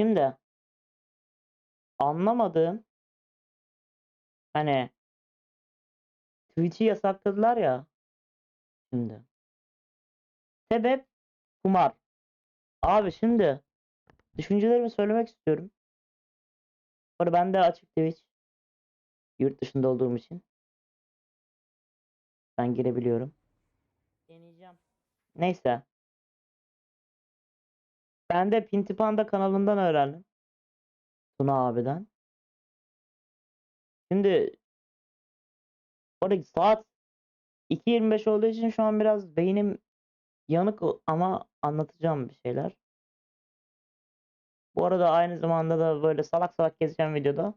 Şimdi anlamadığım hani Twitch'i yasakladılar ya şimdi. Sebep kumar. Abi şimdi düşüncelerimi söylemek istiyorum. Arada ben de açık Twitch. Yurt dışında olduğum için. Ben girebiliyorum. Deneyeceğim. Neyse. Ben de Pinti Panda kanalından öğrendim. Tuna abiden. Şimdi orada saat 2.25 olduğu için şu an biraz beynim yanık ama anlatacağım bir şeyler. Bu arada aynı zamanda da böyle salak salak gezeceğim videoda.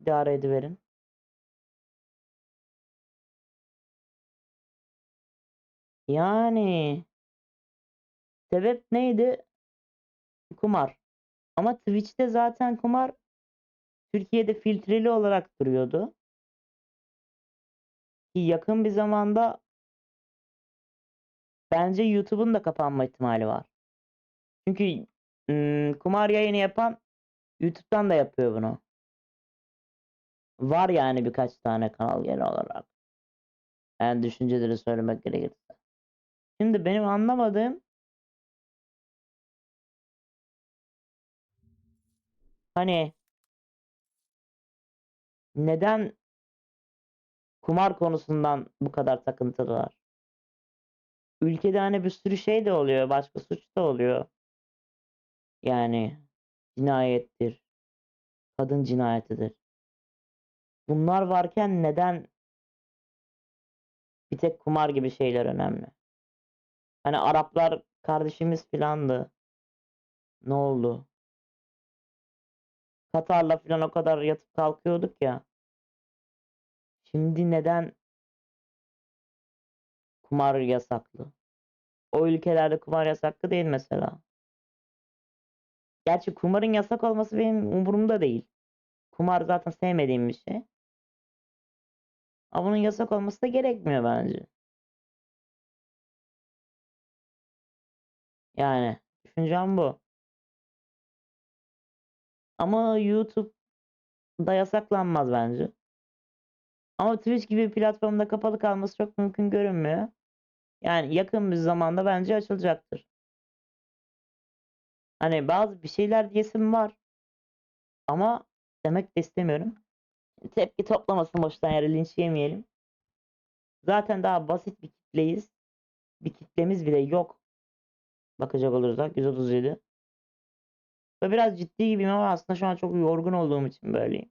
İdare ediverin. Yani sebep neydi? Kumar. Ama Twitch'te zaten kumar Türkiye'de filtreli olarak duruyordu. Ki yakın bir zamanda bence YouTube'un da kapanma ihtimali var. Çünkü ım, kumar yayını yapan YouTube'dan da yapıyor bunu. Var yani birkaç tane kanal genel olarak. Yani düşünceleri söylemek gerekirse. Şimdi benim anlamadığım hani neden kumar konusundan bu kadar takıntılılar? Ülkede hani bir sürü şey de oluyor, başka suç da oluyor. Yani cinayettir, kadın cinayetidir. Bunlar varken neden bir tek kumar gibi şeyler önemli? Hani Araplar kardeşimiz filandı. Ne oldu? Katar'la filan o kadar yatıp kalkıyorduk ya. Şimdi neden kumar yasaklı? O ülkelerde kumar yasaklı değil mesela. Gerçi kumarın yasak olması benim umurumda değil. Kumar zaten sevmediğim bir şey. Ama bunun yasak olması da gerekmiyor bence. Yani düşüncem bu. Ama YouTube'da yasaklanmaz bence. Ama Twitch gibi platformda kapalı kalması çok mümkün görünmüyor. Yani yakın bir zamanda bence açılacaktır. Hani bazı bir şeyler diyesim var. Ama demek de istemiyorum. Tepki toplamasın boştan yere linç yemeyelim. Zaten daha basit bir kitleyiz. Bir kitlemiz bile yok. Bakacak olursak 137. Ve biraz ciddi gibiyim ama aslında şu an çok yorgun olduğum için böyleyim.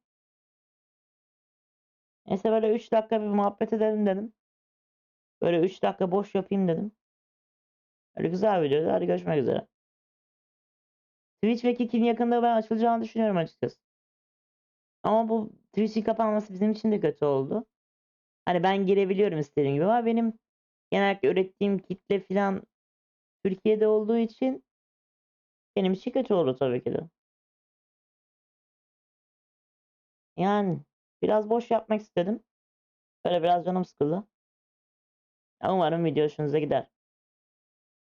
Neyse böyle 3 dakika bir muhabbet edelim dedim. Böyle 3 dakika boş yapayım dedim. Öyle güzel videoydu. Hadi görüşmek üzere. Twitch ve Kick'in yakında ben açılacağını düşünüyorum açıkçası. Ama bu Twitch'in kapanması bizim için de kötü oldu. Hani ben girebiliyorum istediğim gibi ama benim genellikle ürettiğim kitle filan Türkiye'de olduğu için benim için kötü oldu tabii ki de. Yani biraz boş yapmak istedim. Böyle biraz canım sıkıldı. Umarım video hoşunuza gider.